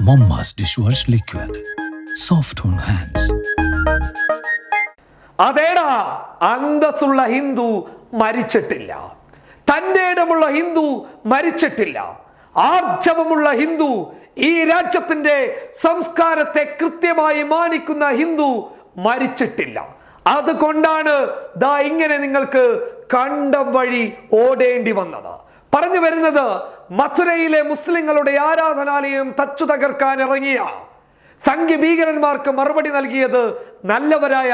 Momma's dishwash liquid. Soft on hands. അതേടാ അന്തസ്സുള്ള ഹിന്ദു മരിച്ചിട്ടില്ല തന്റെ ഇടമുള്ള ഹിന്ദു മരിച്ചിട്ടില്ല ആർജവമുള്ള ഹിന്ദു ഈ രാജ്യത്തിന്റെ സംസ്കാരത്തെ കൃത്യമായി മാനിക്കുന്ന ഹിന്ദു മരിച്ചിട്ടില്ല അതുകൊണ്ടാണ് ദാ ഇങ്ങനെ നിങ്ങൾക്ക് കണ്ടം വഴി ഓടേണ്ടി വന്നത് പറഞ്ഞു വരുന്നത് മഥുരയിലെ മുസ്ലിങ്ങളുടെ ആരാധനാലയം തച്ചു തകർക്കാൻ ഇറങ്ങിയ സംഘ്യ ഭീകരന്മാർക്ക് മറുപടി നൽകിയത് നല്ലവരായ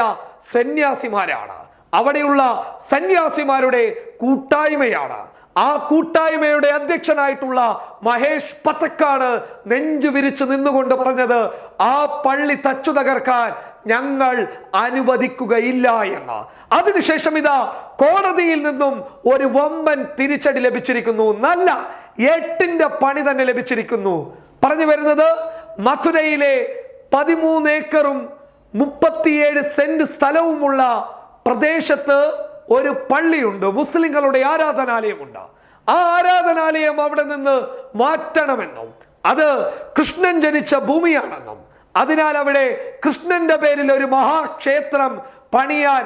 സന്യാസിമാരാണ്. അവിടെയുള്ള സന്യാസിമാരുടെ കൂട്ടായ്മയാണ്. ആ കൂട്ടായ്മയുടെ അധ്യക്ഷനായിട്ടുള്ള മഹേഷ് പത്തക്കാണ് നെഞ്ചു വിരിച്ചു നിന്നുകൊണ്ട് പറഞ്ഞത് ആ പള്ളി തച്ചു തകർക്കാൻ ഞങ്ങൾ അനുവദിക്കുകയില്ല എന്ന്. അതിനുശേഷം ഇതാ കോടതിയിൽ നിന്നും ഒരു വമ്പൻ തിരിച്ചടി ലഭിച്ചിരിക്കുന്നു. നല്ല എട്ടിന്റെ പണി തന്നെ ലഭിച്ചിരിക്കുന്നു. പറഞ്ഞു വരുന്നത് മഥുരയിലെ പതിമൂന്ന് ഏക്കറും മുപ്പത്തിയേഴ് സെന്റ് സ്ഥലവുമുള്ള പ്രദേശത്ത് ഒരു പള്ളിയുണ്ട്. മുസ്ലിങ്ങളുടെ ആരാധനാലയമുണ്ട്. ആ ആരാധനാലയം അവിടെ നിന്ന് മാറ്റണമെന്നും അത് കൃഷ്ണൻ ജനിച്ച ഭൂമിയാണെന്നും. അതിനാൽ അവിടെ കൃഷ്ണന്റെ പേരിൽ ഒരു മഹാക്ഷേത്രം പണിയാൻ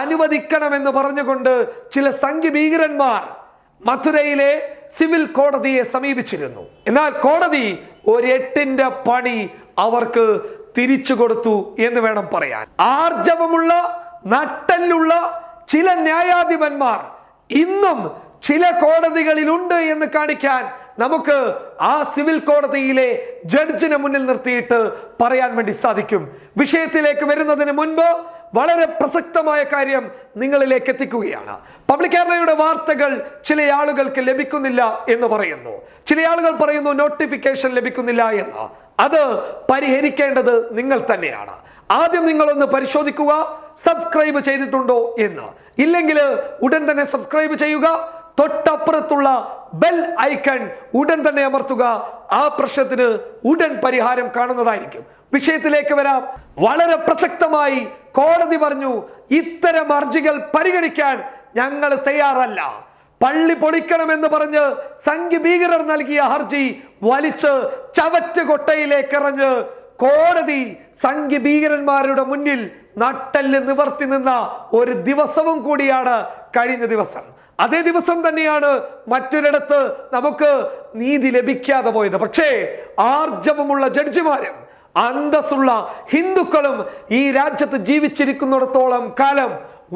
അനുവദിക്കണമെന്ന് പറഞ്ഞുകൊണ്ട് ചില സംഘി ഭീകരന്മാർ മധുരയിലെ സിവിൽ കോടതിയെ സമീപിച്ചിരുന്നു. എന്നാൽ കോടതി ഒരു എട്ടിന്റെ പണി അവർക്ക് തിരിച്ചു കൊടുത്തു എന്ന് വേണം പറയാൻ. ആർജവമുള്ള നട്ടല്ലുള്ള ചില ന്യായാധിപന്മാർ ഇന്നും ചില കോടതികളിലുണ്ട് എന്ന് കാണിക്കാൻ നമുക്ക് ആ സിവിൽ കോടതിയിലെ ജഡ്ജിനെ മുന്നിൽ നിർത്തിയിട്ട് പറയാൻ വേണ്ടി സാധിക്കും. വിഷയത്തിലേക്ക് വരുന്നതിന് മുൻപ് വളരെ പ്രസക്തമായ കാര്യം നിങ്ങളിലേക്ക് എത്തിക്കുകയാണ്. പബ്ലിക് കേരളയുടെ വാർത്തകൾ ചില ആളുകൾക്ക് ലഭിക്കുന്നില്ല എന്ന് പറയുന്നു. ചില ആളുകൾ പറയുന്നു നോട്ടിഫിക്കേഷൻ ലഭിക്കുന്നില്ല എന്ന്. അത് പരിഹരിക്കേണ്ടത് നിങ്ങൾ തന്നെയാണ്. ആദ്യം നിങ്ങളൊന്ന് പരിശോധിക്കുക സബ്സ്ക്രൈബ് ചെയ്തിട്ടുണ്ടോ എന്ന്. ഇല്ലെങ്കിൽ ഉടൻ തന്നെ സബ്സ്ക്രൈബ് ചെയ്യുക. തൊട്ടപ്പുറത്തുള്ള ബെൽ ഐക്കൺ ഉടൻ തന്നെ അമർത്തുക. ആ പ്രശ്നത്തിന് ഉടൻ പരിഹാരം കാണുന്നതായിരിക്കും. വിഷയത്തിലേക്ക് വരാം. വളരെ പ്രസക്തമായി കോടതി പറഞ്ഞു ഇത്തരം അർജികൾ പരിഗണിക്കാൻ ഞങ്ങൾ തയ്യാറല്ല. പള്ളി പൊളിക്കണമെന്ന് പറഞ്ഞ് സംഘി ഭീകരർ നൽകിയ ഹർജി വലിച്ച് ചവറ്റ് കൊട്ടയിലേക്ക് എറിഞ്ഞ് കോടതി സംഘി ഭീകരന്മാരുടെ മുന്നിൽ നട്ടൽ നിവർത്തി നിന്ന ഒരു ദിവസവും കൂടിയാണ് കഴിഞ്ഞ ദിവസം. അതേ ദിവസം തന്നെയാണ് മറ്റൊരിടത്ത് നമുക്ക് നീതി ലഭിക്കാതെ പോയത്. പക്ഷേ ആർജവമുള്ള ജഡ്ജിമാരും അന്തസ്സുള്ള ഹിന്ദുക്കളും ഈ രാജ്യത്ത് ജീവിച്ചിരിക്കുന്നിടത്തോളം കാലം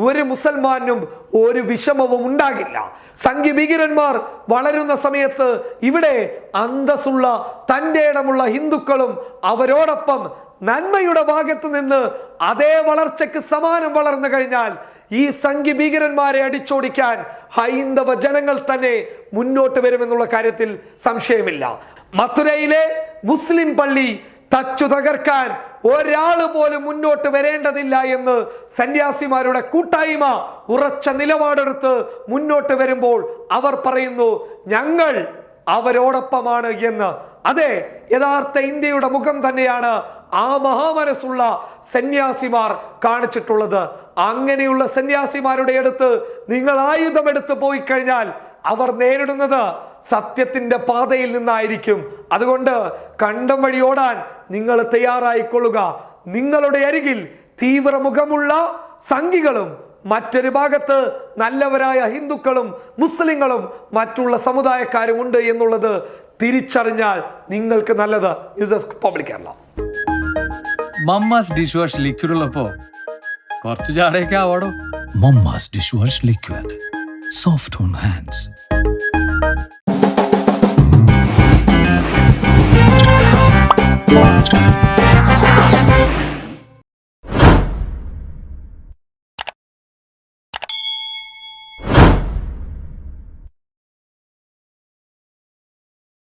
ഒരു മുസൽമാനും ഒരു വിഷമവും ഉണ്ടാകില്ല. സംഘി ഭീകരന്മാർ വളരുന്ന സമയത്ത് ഇവിടെ അന്തസ്സുള്ള തന്റെ ഇടമുള്ള ഹിന്ദുക്കളും അവരോടൊപ്പം നന്മയുടെ ഭാഗത്ത് നിന്ന് അതേ വളർച്ചയ്ക്ക് സമാനം വളർന്നു കഴിഞ്ഞാൽ ഈ സംഘി ഭീകരന്മാരെ അടിച്ചോടിക്കാൻ ഹൈന്ദവ ജനങ്ങൾ തന്നെ മുന്നോട്ട് വരുമെന്നുള്ള കാര്യത്തിൽ സംശയമില്ല. മഥുരയിലെ മുസ്ലിം പള്ളി തച്ചു തകർക്കാൻ ഒരാൾ പോലും മുന്നോട്ട് വരേണ്ടതില്ല എന്ന് സന്യാസിമാരുടെ കൂട്ടായ്മ ഉറച്ച നിലപാടെടുത്ത് മുന്നോട്ട് വരുമ്പോൾ അവർ പറയുന്നു ഞങ്ങൾ അവരോടൊപ്പമാണ് എന്ന്. അതെ യഥാർത്ഥ ഇന്ത്യയുടെ മുഖം തന്നെയാണ് ആ മഹാമനസ്സുള്ള സന്യാസിമാർ കാണിച്ചിട്ടുള്ളത്. അങ്ങനെയുള്ള സന്യാസിമാരുടെ അടുത്ത് നിങ്ങൾ ആയുധമെടുത്ത് പോയി കഴിഞ്ഞാൽ അവർ നേരിടുന്നത് സത്യത്തിന്റെ പാതയിൽ നിന്നായിരിക്കും. അതുകൊണ്ട് കണ്ടം വഴി ഓടാൻ നിങ്ങൾ തയ്യാറായിക്കൊള്ളുക. നിങ്ങളുടെ അരികിൽ തീവ്രമുഖമുള്ള സംഘികളും മറ്റൊരു ഭാഗത്ത് നല്ലവരായ ഹിന്ദുക്കളും മുസ്ലിങ്ങളും മറ്റുള്ള സമുദായക്കാരും ഉണ്ട് എന്നുള്ളത് തിരിച്ചറിഞ്ഞാൽ നിങ്ങൾക്ക് നല്ലത്. News public Kerala. Mamma's dish wash liquid ഉള്ളപ്പോ കുറച്ച് ചാടയൊക്കെ ആവാടോ Momma's dishwash liquid. Soft on hands.